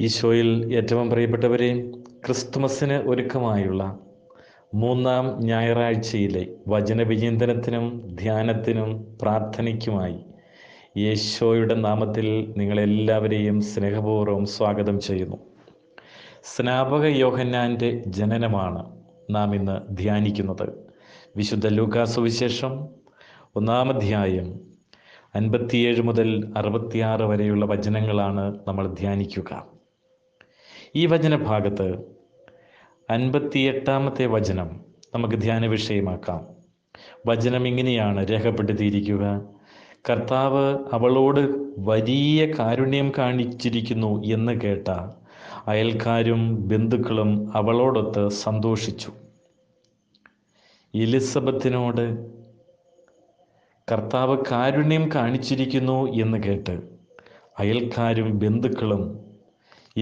ഈശോയിൽ ഏറ്റവും പ്രിയപ്പെട്ടവരെ ക്രിസ്തുമസിന് ഒരുക്കമായുള്ള മൂന്നാം ഞായറാഴ്ചയിലെ വചനവിചിന്തനത്തിനും ധ്യാനത്തിനും പ്രാർത്ഥനയ്ക്കുമായി യേശോയുടെ നാമത്തിൽ നിങ്ങളെല്ലാവരെയും സ്നേഹപൂർവം സ്വാഗതം ചെയ്യുന്നു. സ്നാപക യോഹന്നാന്റെ ജനനമാണ് നാം ഇന്ന് ധ്യാനിക്കുന്നത്. വിശുദ്ധ ലൂക്കാ സുവിശേഷം ഒന്നാമധ്യായം അൻപത്തിയേഴ് മുതൽ അറുപത്തിയാറ് വരെയുള്ള വചനങ്ങളാണ് നമ്മൾ ധ്യാനിക്കുക. ഈ വചനഭാഗത്ത് അൻപത്തിയെട്ടാമത്തെ വചനം നമുക്ക് ധ്യാന വിഷയമാക്കാം. വചനം ഇങ്ങനെയാണ് രേഖപ്പെടുത്തിയിരിക്കുക. കർത്താവ് അവളോട് വലിയ കാരുണ്യം കാണിച്ചിരിക്കുന്നു എന്ന് കേട്ട അയൽക്കാരും ബന്ധുക്കളും അവളോടൊത്ത് സന്തോഷിച്ചു. എലിസബത്തിനോട് കർത്താവ് കാരുണ്യം കാണിച്ചിരിക്കുന്നു എന്ന് കേട്ട് അയൽക്കാരും ബന്ധുക്കളും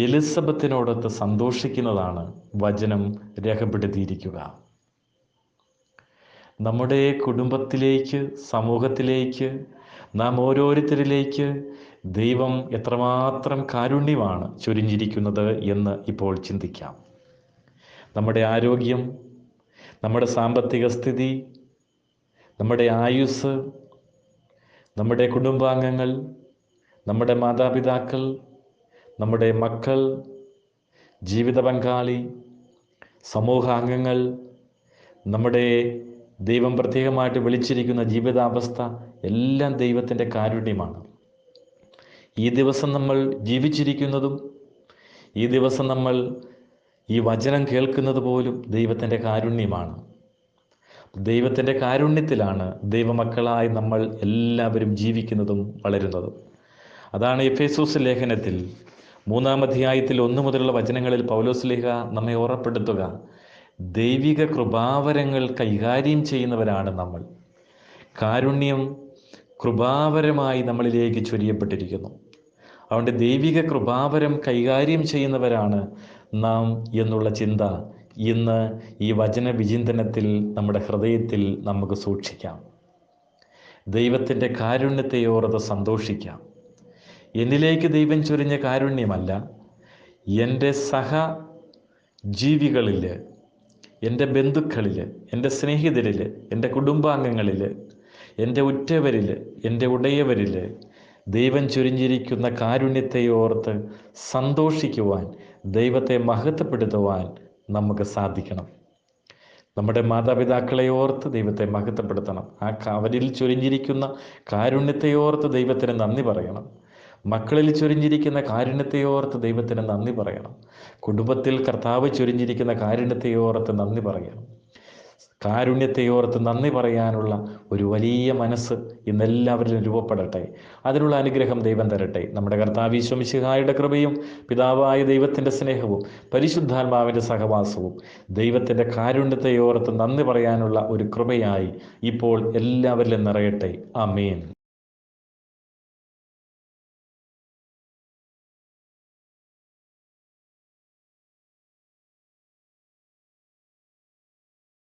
എലിസബത്തിനോടൊത്ത് സന്തോഷിക്കുന്നതാണ് വചനം രേഖപ്പെടുത്തിയിരിക്കുക. നമ്മുടെ കുടുംബത്തിലേക്ക് സമൂഹത്തിലേക്ക് നാം ഓരോരുത്തരിലേക്ക് ദൈവം എത്രമാത്രം കാരുണ്യമാണ് ചൊരിഞ്ഞിരിക്കുന്നത് എന്ന് ഇപ്പോൾ ചിന്തിക്കാം. നമ്മുടെ ആരോഗ്യം നമ്മുടെ സാമ്പത്തിക സ്ഥിതി നമ്മുടെ ആയുസ് നമ്മുടെ കുടുംബാംഗങ്ങൾ നമ്മുടെ മാതാപിതാക്കൾ നമ്മുടെ മക്കൾ ജീവിത പങ്കാളി സമൂഹാംഗങ്ങൾ നമ്മുടെ ദൈവം പ്രത്യേകമായിട്ട് വിളിച്ചിരിക്കുന്ന ജീവിതാവസ്ഥ എല്ലാം ദൈവത്തിന്റെ കാരുണ്യമാണ്. ഈ ദിവസം നമ്മൾ ജീവിച്ചിരിക്കുന്നതും ഈ ദിവസം നമ്മൾ ഈ വചനം കേൾക്കുന്നത് പോലും ദൈവത്തിന്റെ കാരുണ്യമാണ്. ദൈവത്തിന്റെ കാരുണ്യത്തിലാണ് ദൈവമക്കളായി നമ്മൾ എല്ലാവരും ജീവിക്കുന്നതും വളരുന്നതും. അതാണ് എഫേസൂസ് ലേഖനത്തിൽ മൂന്നാം അധ്യായത്തിൽ ഒന്നു മുതലുള്ള വചനങ്ങളിൽ ലേഖ നമ്മെ ഓർമ്മപ്പെടുത്തുക. ദൈവിക കൃപാവരങ്ങൾ കൈകാര്യം ചെയ്യുന്നവരാണ് നമ്മൾ. കാരുണ്യം കൃപാവരമായി നമ്മളിലേക്ക് ചൊരിയപ്പെട്ടിരിക്കുന്നു. അതുകൊണ്ട് ദൈവിക കൃപാവരം കൈകാര്യം ചെയ്യുന്നവരാണ് നാം എന്നുള്ള ചിന്ത ഇന്ന് ഈ വചന വിചിന്തനത്തിൽ നമ്മുടെ ഹൃദയത്തിൽ നമുക്ക് സൂക്ഷിക്കാം. ദൈവത്തിന്റെ കാരുണ്യത്തെ ഓർത്ത് സന്തോഷിക്കാം. എന്നിലേക്ക് ദൈവം ചൊരിഞ്ഞ കാരുണ്യമല്ല. എന്റെ സഹ ജീവികളിൽ എന്റെ ബന്ധുക്കളിൽ എന്റെ സ്നേഹിതരിൽ എന്റെ കുടുംബാംഗങ്ങളിൽ എന്റെ ഉറ്റവരിൽ എന്റെ ഉടയവരിൽ ദൈവം ചൊരിഞ്ഞിരിക്കുന്ന കാരുണ്യത്തെ ഓർത്ത് സന്തോഷിക്കുവാൻ ദൈവത്തെ മഹത്വപ്പെടുത്തുവാൻ നമുക്ക് സാധിക്കണം. നമ്മുടെ മാതാപിതാക്കളെ ഓർത്ത് ദൈവത്തെ മഹത്വപ്പെടുത്തണം. ആ അവരിൽ ചൊരിഞ്ഞിരിക്കുന്ന കാരുണ്യത്തെ ഓർത്ത് ദൈവത്തിന് നന്ദി പറയണം. മക്കളിൽ ചൊരിഞ്ഞിരിക്കുന്ന കാരുണ്യത്തെയോർത്ത് ദൈവത്തിന് നന്ദി പറയണം. കുടുംബത്തിൽ കർത്താവ് ചൊരിഞ്ഞിരിക്കുന്ന കാരുണ്യത്തെയോർത്ത് നന്ദി പറയണം. കാരുണ്യത്തെയോർത്ത് നന്ദി പറയാനുള്ള ഒരു വലിയ മനസ്സ് ഇന്നെല്ലാവരിലും രൂപപ്പെടട്ടെ. അതിനുള്ള അനുഗ്രഹം ദൈവം തരട്ടെ. നമ്മുടെ കർത്താവ് ഈശ്വമിശിഹായുടെ കൃപയും പിതാവായ ദൈവത്തിന്റെ സ്നേഹവും പരിശുദ്ധാത്മാവിന്റെ സഹവാസവും ദൈവത്തിന്റെ കാരുണ്യത്തെയോർത്ത് നന്ദി പറയാനുള്ള ഒരു കൃപയായി ഇപ്പോൾ എല്ലാവരിലും നിറയട്ടെ. അമേൻ